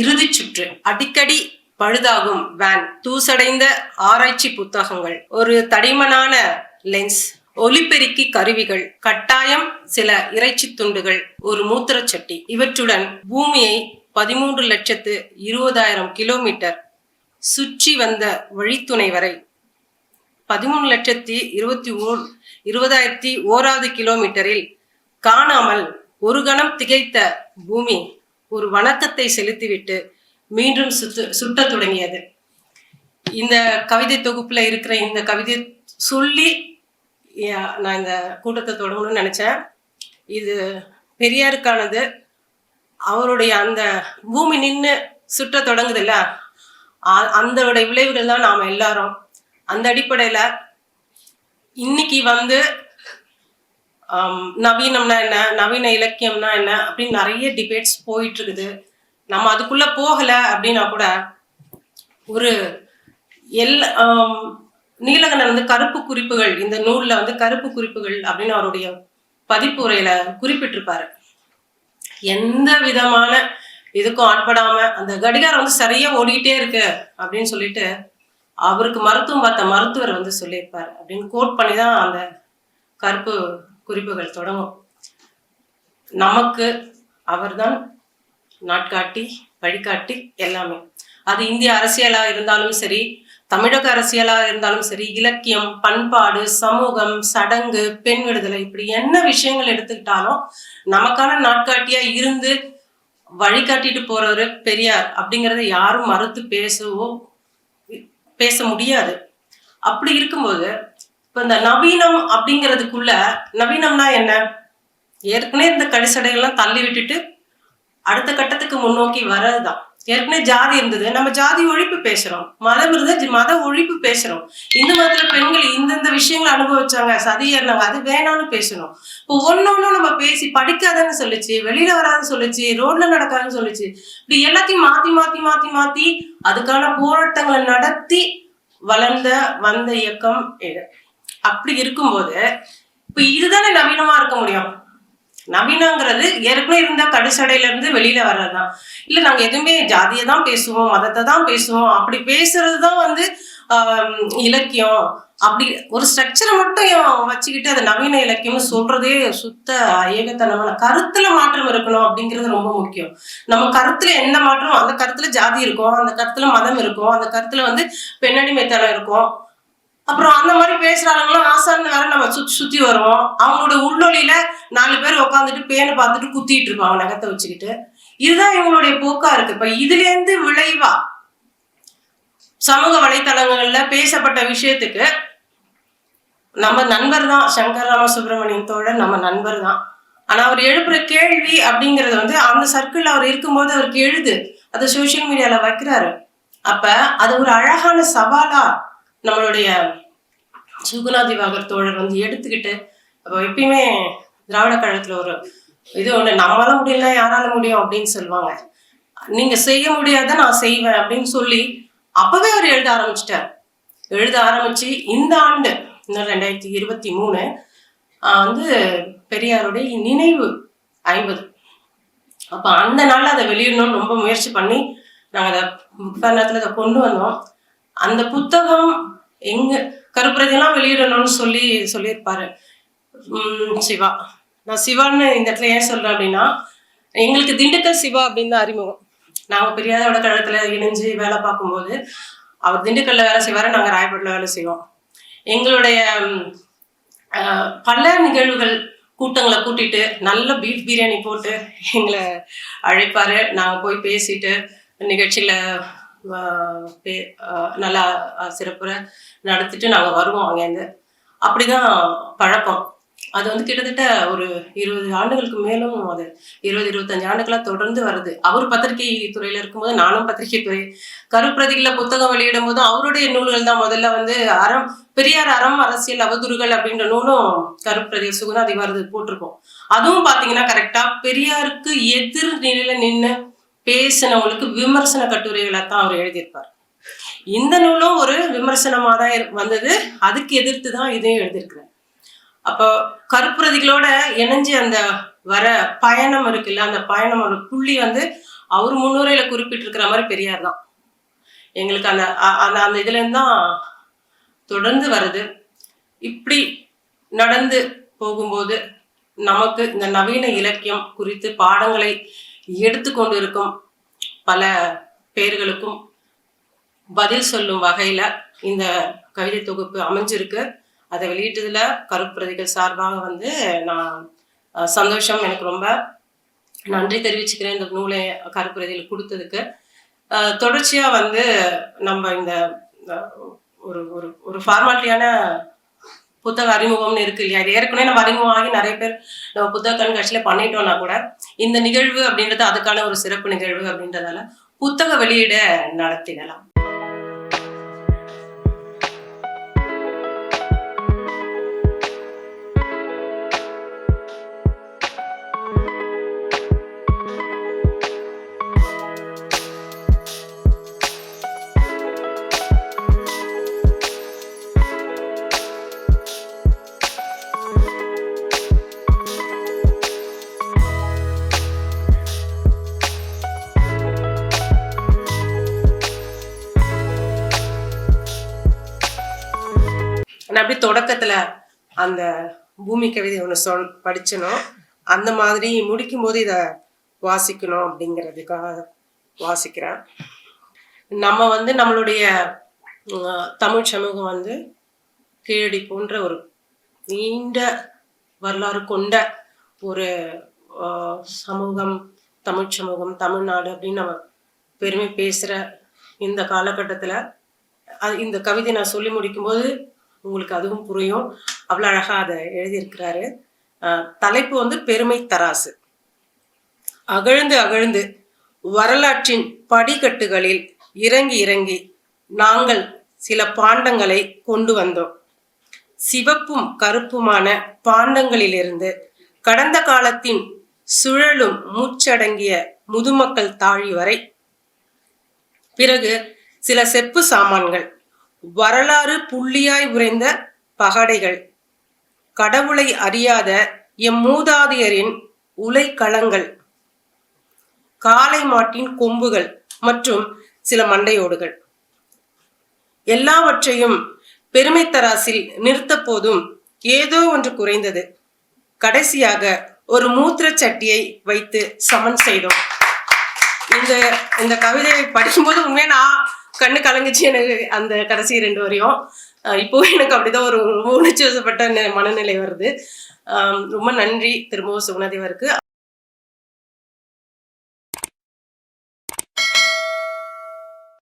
இறுதி சுற்று. அடிக்கடி பழுதாகும் வேன் தூசடைந்த ஆராய்ச்சி புத்தகங்கள். ஒரு தடிமனான லென்ஸ் ஒலிபெருக்கி கருவிகள். கட்டாயம் சில இறைச்சி துண்டுகள். ஒரு மூத்திரச்சட்டி இவற்றுடன் பூமியை பதிமூன்று லட்சத்து இருபதாயிரம் கிலோமீட்டர் சுற்றி வந்த வழித்துணை வரை பதிமூணு லட்சத்தி இருபத்தி ஓர் இருபதாயிரத்தி ஓராவது கிலோமீட்டரில் காணாமல் ஒரு கணம் திகைத்த பூமி ஒரு வணக்கத்தை செலுத்திவிட்டு மீண்டும் சுத்து சுட்டத் தொடங்கியது. இந்த கவிதை தொகுப்புல இருக்கிற இந்த கவிதை சொல்லி நான் இந்த கூட்டத்தை தொடங்கணும்னு நினைச்சேன். இது பெரியாருக்கானது. அவருடைய அந்த பூமி நின்று சுட்ட தொடங்குதுல்ல? அ- அந்தோட விளைவுகள் தான் நாம எல்லாரும். அந்த அடிப்படையில இன்னைக்கு வந்து நவீனம்னா என்ன? நவீன இலக்கியம்னா என்ன? அப்படின்னு நிறைய டிபேட்ஸ் போயிட்டு இருக்குது நம்ம அதுக்குள்ள போகல அப்படின்னா கூட ஒரு எல் நீலகண்டன் வந்து கருப்பு குறிப்புகள் இந்த நூல்ல வந்து கருப்பு குறிப்புகள் அப்படின்னு அவருடைய பதிப்புரையில குறிப்பிட்டிருப்பாரு. எந்த விதமான இதுக்கும் ஆட்படாம அந்த கடிகாரம் வந்து சரியா ஓடிக்கிட்டே இருக்கு அப்படின்னு சொல்லிட்டு அவருக்கு மருத்துவம் பார்த்த மருத்துவர் வந்து சொல்லியிருப்பாரு அப்படின்னு கோட் பண்ணி தான் அந்த கருப்பு குறிப்புகள் தொடங்கும். நமக்கு அவர்தான் நாட்காட்டி வழிகாட்டி எல்லாமே. அது இந்திய அரசியலா இருந்தாலும் சரி தமிழக அரசியலா இருந்தாலும் சரி இலக்கியம் பண்பாடு சமூகம் சடங்கு பெண் விடுதலை இப்படி என்ன விஷயங்கள் எடுத்துக்கிட்டாலும் நமக்கான நாட்காட்டியா இருந்து வழிகாட்டிட்டு போறவர் பெரியார் அப்படிங்கறத யாரும் மறுத்து பேசவோ பேச முடியாது. அப்படி இருக்கும்போது இப்ப இந்த நவீனம் அப்படிங்கிறதுக்குள்ள நவீனம்னா என்ன? ஏற்கனவே இந்த கடிசடைகள்லாம் தள்ளி விட்டுட்டு அடுத்த கட்டத்துக்கு முன்னோக்கி வர்றதுதான். ஏற்கனவே ஜாதி இருந்தது. நம்ம ஜாதி ஒழிப்பு பேசுறோம். மதம் இருந்தது மத ஒழிப்பு பேசுறோம். இந்த மதத்துல பெண்கள் இந்தந்த விஷயங்களை அனுபவிச்சாங்க. சதி ஏறினாங்க. அது வேணாம்னு பேசணும். இப்போ ஒன்னொன்னும் நம்ம பேசி படிக்காதன்னு சொல்லுச்சு வெளியில வராதுன்னு சொல்லிச்சு ரோட்ல நடக்காதுன்னு சொல்லுச்சு. இப்படி எல்லாத்தையும் மாத்தி மாத்தி மாத்தி மாத்தி அதுக்கான போராட்டங்களை நடத்தி வளர்ந்த வந்த இயக்கம் இது. அப்படி இருக்கும்போது இப்ப இதுதானே நவீனமா இருக்க முடியும்? நவீனங்கிறது ஏற்கனவே இருந்தா கடுசடையில இருந்து வெளியில வர்றதுதான். இல்ல நாங்க எதுவுமே ஜாதியை தான் பேசுவோம் மதத்தை தான் பேசுவோம் அப்படி பேசுறதுதான் வந்து இலக்கியம். அப்படி ஒரு ஸ்ட்ரக்சரை மட்டும் வச்சுக்கிட்டு அது நவீன இலக்கியம்னு சொல்றதே சுத்த ஏகத்தனமான கருத்துல மாற்றம் இருக்கணும் அப்படிங்கிறது ரொம்ப முக்கியம். நம்ம கருத்துல என்ன மாற்றம்? அந்த கருத்துல ஜாதி இருக்கும் அந்த கருத்துல மதம் இருக்கும் அந்த கருத்துல வந்து பெண்ணடிமைத்தனம் இருக்கும். அப்புறம் அந்த மாதிரி பேசுற ஆசான்னு வேற நம்ம சுத்தி சுத்தி வருவோம் அவங்களோட உள்ளொலியில நாலு பேர் உட்காந்துட்டு பேனை பார்த்துட்டு குத்திட்டு இருப்பாங்க நகத்தை வச்சுக்கிட்டு. இதுதான் இவங்களுடைய போக்கா இருக்கு. இப்ப இதுல இருந்து விளைவா? சமூக வலைத்தளங்கள்ல பேசப்பட்ட விஷயத்துக்கு நம்ம நண்பர் தான் சங்கர் ராமசுப்ரமணியன் தோழர் நம்ம நண்பர் தான். ஆனா அவர் எழுப்புற கேள்வி அப்படிங்கறது வந்து அந்த சர்க்கிள் அவர் இருக்கும்போது அவருக்கு எழுது. அதை சோசியல் மீடியால வைக்கிறாரு. அப்ப அது ஒரு அழகான சவாலா? நம்மளுடைய சுகுணா திவாகர் தோழர் வந்து எடுத்துக்கிட்டு அப்போ எப்பயுமே திராவிட கழகத்தில் ஒரு இது ஒன்று நம்மளால முடியல யாரால முடியும்? அப்படின்னு சொல்லுவாங்க. நீங்க செய்ய முடியாத நான் செய்வேன் அப்படின்னு சொல்லி அப்பவே அவர் எழுத ஆரம்பிச்சிட்டார். எழுத ஆரம்பிச்சு இந்த ஆண்டு இன்னும் ரெண்டாயிரத்தி இருபத்தி மூணு வந்து பெரியாருடைய நினைவு ஐம்பது. அப்போ அந்த நாளில் அதை வெளியிடணும்னு ரொம்ப முயற்சி பண்ணி நாங்கள் அதை புத்தகத்துல அதை கொண்டு வந்தோம். அந்த புத்தகம் எங்க கருப்புறதெல்லாம் வெளியிடணும்னு சொல்லி சொல்லியிருப்பாரு. சிவா. நான் சிவான்னு இந்த இடத்துல ஏன் சொல்றேன் அப்படின்னா எங்களுக்கு திண்டுக்கல் சிவா அப்படின்னு தான் அறிமுகம். நாங்க பெரியாதோட கழகத்துல இணைஞ்சு வேலை பார்க்கும்போது அவர் திண்டுக்கல்ல வேலை செய்வாரு நாங்க ராயப்பட்டில் வேலை செய்வோம். எங்களுடைய பல நிகழ்வுகள் கூட்டங்களை கூட்டிட்டு நல்ல பீஃப் பிரியாணி போட்டு எங்களை அழைப்பாரு. நாங்கள் போய் பேசிட்டு நிகழ்ச்சியில நல்லா சிறப்புற நடத்திட்டு நாங்கள் வருவோம் அங்கேருந்து அப்படிதான் பழக்கம். அது வந்து கிட்டத்தட்ட ஒரு இருபது ஆண்டுகளுக்கு மேலும் அது. இருபது இருபத்தஞ்சு ஆண்டுகளாக தொடர்ந்து வருது. அவர் பத்திரிகை துறையில இருக்கும்போது நானும் பத்திரிகை துறை. கருப்பிரதிகள புத்தகம் வெளியிடும் போதும் அவருடைய நூல்கள் தான் முதல்ல வந்து அறம் பெரியார் அறம் அரசியல் அவதூறுகள் அப்படின்ற நூலும் கருப்பிரதி சுகுணாதி வருது போட்டிருக்கோம். அதுவும் பாத்தீங்கன்னா கரெக்டா பெரியாருக்கு எதிர் நிலையில நின்று பேசினவங்களுக்கு விமர்சன கட்டுரைகளை தான் அவர் எழுதியிருப்பார். இந்த நூலும் ஒரு விமர்சனமாக தான் வந்தது. அதுக்கு எதிர்த்து தான் இதையும் எழுதியிருக்கிறேன். அப்போ கருப்புரதிகளோட இணைஞ்சு அந்த வர பயணம் இருக்குல்ல அந்த பயணம் ஒரு புள்ளி வந்து அவர் முன்னுரையில குறிப்பிட்டிருக்கிற மாதிரி பெரியார் தான் எங்களுக்கு அந்த அந்த அந்த இதுல இருந்து தான் தொடர்ந்து வருது. இப்படி நடந்து போகும்போது நமக்கு இந்த நவீன இலக்கியம் குறித்து பாடங்களை எடுத்துக்கொண்டு இருக்கும் பல பேர்களுக்கும் பதில் சொல்லும் வகையில இந்த கவிதை தொகுப்பு அமைஞ்சிருக்கு. அதை வெளியிட்டதுல கருப்பிரதிகள் சார்பாக வந்து நான் சந்தோஷம் எனக்கு ரொம்ப நன்றி தெரிவிச்சுக்கிறேன் இந்த நூலை கருப்பிரதிகள் கொடுத்ததுக்கு. தொடர்ச்சியாக தொடர்ச்சியா வந்து நம்ம இந்த ஒரு ஒரு ஒரு ஃபார்மாலிட்டியான புத்தக அறிமுகம்னு இருக்கு இல்லையா? இது ஏற்கனவே நம்ம அறிமுகமாகி நிறைய பேர் நம்ம புத்தக கண்காட்சியில பண்ணிட்டோம்னா கூட இந்த நிகழ்வு அப்படின்றது அதுக்கான ஒரு சிறப்பு நிகழ்வு அப்படின்றதால புத்தக வெளியிட நடத்திடலாம். நான் அப்படி தொடக்கத்துல அந்த பூமி கவிதை ஒன்று சொல் படிச்சனும் அந்த மாதிரி முடிக்கும் போது இதை வாசிக்கணும் அப்படிங்கிறதுக்காக வாசிக்கிறேன். நம்ம வந்து நம்மளுடைய தமிழ் சமூகம் வந்து கீழடி போன்ற ஒரு நீண்ட வரலாறு கொண்ட ஒரு சமூகம் தமிழ் சமூகம் தமிழ்நாடு அப்படின்னு நம்ம பெருமை பேசுகிற இந்த காலகட்டத்தில் அது இந்த கவிதை நான் சொல்லி முடிக்கும்போது உங்களுக்கு அதுவும் புரியும். அவ்வளோ அழகாக அதை எழுதியிருக்கிறாரு. தலைப்பு வந்து பெருமை தராசு. அகழ்ந்து அகழ்ந்து வரலாற்றின் படிக்கட்டுகளில் இறங்கி இறங்கி நாங்கள் சில பாண்டங்களை கொண்டு வந்தோம். சிவப்பும் கருப்புமான பாண்டங்களிலிருந்து கடந்த காலத்தின் சுழலும் மூச்சடங்கிய முதுமக்கள் தாழி வரை பிறகு சில செப்பு சாமான்கள் வரலாறு புள்ளியாய் உறைந்த பகடைகள். கடவுளை அறியாத எம் மூதாதையரின் உலைக்களங்கள். காளை மாட்டின் கொம்புகள் மற்றும் சில மண்டையோடுகள். எல்லாவற்றையும் பெருமை தராசில் நிறுத்த போதும் ஏதோ ஒன்று குறைந்தது. கடைசியாக ஒரு மூத்திர சட்டியை வைத்து சமன் செய்தோம். இந்த இந்த கவிதையை படிக்கும்போது உண்மையா நான் கண்ணு கலங்குச்சு எனக்கு அந்த கடைசி ரெண்டு வரையும். இப்போவும் எனக்கு அப்படிதான் ஒரு உணர்ச்சி வசப்பட்ட மனநிலை வருது. ரொம்ப நன்றி திரும்பவும் சுகுணாதேவருக்கு